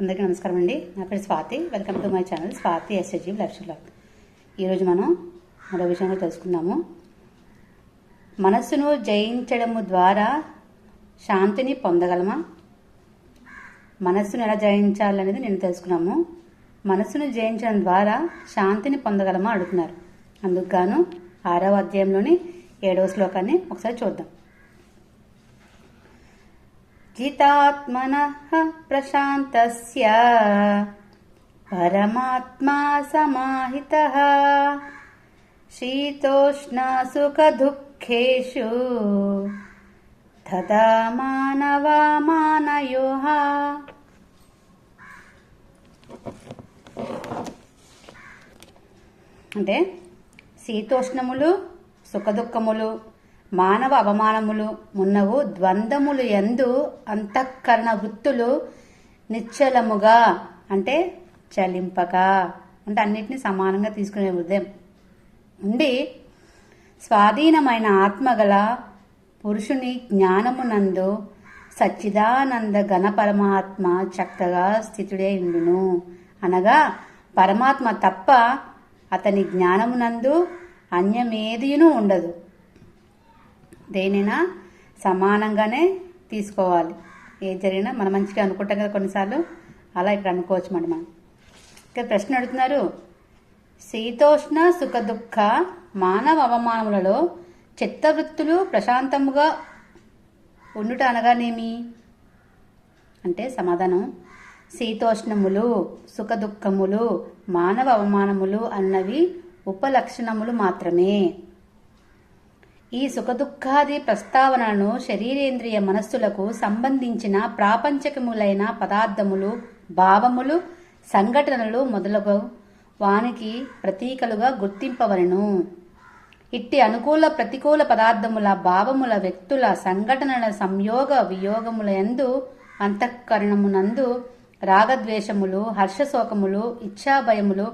అందరికీ నమస్కారం అండి. నా పేరు Swathi. Welcome to my channel Swathi ఎస్ఎజీ Lakshmilal ఈరోజు మనం మరో విషయంలో తెలుసుకుందాము. మనస్సును జయించడము ద్వారా శాంతిని పొందగలమా? మనస్సును ఎలా జయించాలనేది నేను తెలుసుకున్నాము. మనస్సును జయించడం ద్వారా శాంతిని పొందగలమా అడుగుతున్నారు. అందుకు గాను ఆరవ అధ్యాయంలోని ఏడవ శ్లోకాన్ని ఒకసారి చూద్దాం. जितात्मनः प्रशान्तस्य परमात्मा समाहितः शीतोष्णसुखदुःखेषु तदा मानवा मानयोः అంటే శీతోష్ణములు సుఖదుఖములు మానవ అవమానములు మున్నవు ద్వంద్వములు ఎందు అంతఃకరణ వృత్తులు నిశ్చలముగా అంటే చలింపక అంటే అన్నిటిని సమానంగా తీసుకునే హృదయం ఉండి స్వాధీనమైన ఆత్మగల పురుషుని జ్ఞానమునందు సచ్చిదానంద ఘన పరమాత్మ చక్కగా స్థితుడే ఉండును. అనగా పరమాత్మ తప్ప అతని జ్ఞానమునందు అన్యమేదియును ఉండదు. దేనినా సమానంగానే తీసుకోవాలి. ఏది జరిగినా మనం మంచిగా అనుకుంటాం కదా కొన్నిసార్లు. అలా ఇక్కడ అనుకోవచ్చు మనం మనం. ఇక్కడ ప్రశ్న అడుగుతున్నారు. శీతోష్ణ సుఖ దుఃఖ మానవ అవమానములలో చిత్తవృత్తులు ప్రశాంతముగా ఉండుట అనగానేమి? అంటే సమాధానం. శీతోష్ణములు సుఖ దుఃఖములు మానవ అవమానములు అన్నవి ఉపలక్షణములు మాత్రమే. ఈ సుఖదుఖాది ప్రస్తావనను శరీరేంద్రియ మనస్సులకు సంబంధించిన ప్రాపంచకములైన పదార్థములు భావములు సంఘటనలు మొదలగు వానికి ప్రతీకలుగా గుర్తింపవలను. ఇట్టి అనుకూల ప్రతికూల పదార్థముల భావముల వ్యక్తుల సంఘటనల సంయోగ వియోగములందు అంతఃకరణమునందు రాగద్వేషములు హర్షశోకములు ఇచ్ఛాభయములు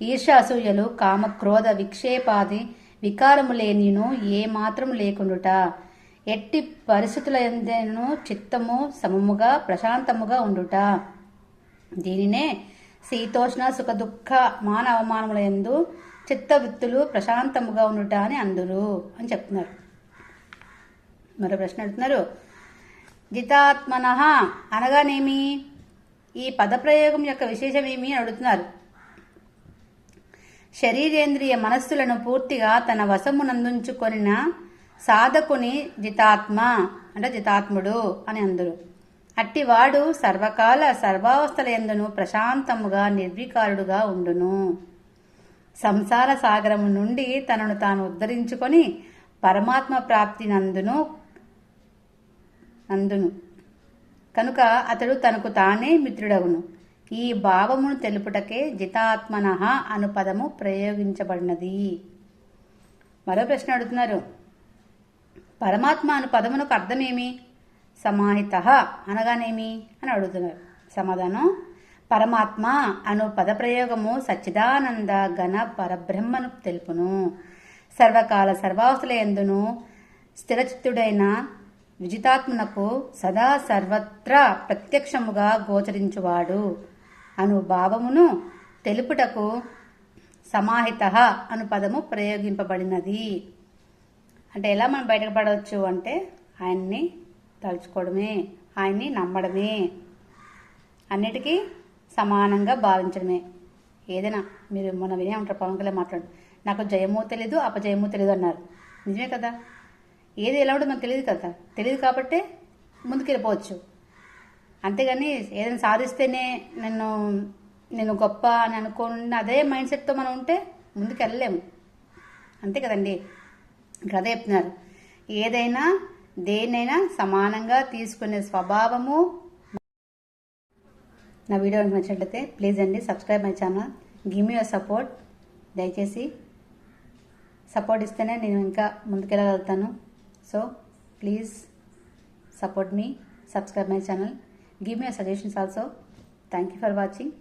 ఈర్షాసూయలు కామక్రోధ విక్షేపాది వికారములేనిను ఏ మాత్రం లేకుండుట. ఎట్టి పరిస్థితుల ఎందేను చిత్తము సమముగా ప్రశాంతముగా ఉండుట. దీనినే శీతోష్ణ సుఖ దుఃఖ మాన అవమానముల ఎందు చిత్తవృత్తులు ప్రశాంతముగా ఉండుట అని అందురు అని చెప్తున్నారు. మరో ప్రశ్న అడుగుతున్నారు. జితాత్మన అనగానేమి ఈ పదప్రయోగం యొక్క విశేషమేమి అని అడుగుతున్నారు. శరీరేంద్రియ మనస్సులను పూర్తిగా తన వశమునందుంచుకొనిన సాధకుని జితాత్మ అంటే జితాత్ముడు అని అందరు. అట్టివాడు సర్వకాల సర్వావస్థల ఎందును ప్రశాంతముగా నిర్వికారుడుగా ఉండును. సంసార సాగరము నుండి తనను తాను ఉద్ధరించుకొని పరమాత్మ ప్రాప్తి నందును అందును కనుక అతడు తనకు తానే మిత్రుడవును ఈ భావమును తెలుపుటకే జితాత్మన అను పదము ప్రయోగించబడినది. మరో ప్రశ్న అడుగుతున్నారు. పరమాత్మ అను పదమునకు అర్థమేమి? సమాహిత అనగానేమి? అని అడుగుతున్నారు. సమాధానం పరమాత్మ అను పదప్రయోగము సచ్చిదానంద ఘన పరబ్రహ్మను తెలుపును. సర్వకాల సర్వావస్థల ఎందును స్థిరచిత్తుడైన విజితాత్మనకు సదా సర్వత్రా ప్రత్యక్షముగా గోచరించువాడు. అను భావమును తెలుపుటకు సమాహిత అను పదము ప్రయోగింపబడినది. అంటే ఎలా మనం బయటపడవచ్చు అంటే ఆయన్ని తలుచుకోవడమే ఆయన్ని నమ్మడమే అన్నిటికీ సమానంగా భావించడమే. ఏదైనా మీరు మొన్న వినే ఉంటారు పవన్ కళ్యాణ్ మాట్లాడు నాకు జయమో తెలీదు అపజయము తెలీదు అన్నారు. నిజమే కదా? ఏది ఎలా ఉంటుందో మనకు తెలియదు కదా? తెలియదు కాబట్టే ముందుకెళ్ళిపోవచ్చు. అంతేగాని ఏదైనా సాధిస్తేనే నన్ను నేను గొప్ప అని అనుకున్న అదే మైండ్ సెట్తో మనం ఉంటే ముందుకు వెళ్ళలేము అంతే కదండి. ఇక్కడ అదే చెప్తున్నారు. ఏదైనా దేన్నైనా సమానంగా తీసుకునే స్వభావము నా వీడియో నచ్చినట్లయితే ప్లీజ్ అండి subscribe my channel. Give your support దయచేసి సపోర్ట్ ఇస్తేనే నేను ఇంకా ముందుకెళ్ళగలుగుతాను. So please support me subscribe my channel Give me your suggestions also. Thank you for watching.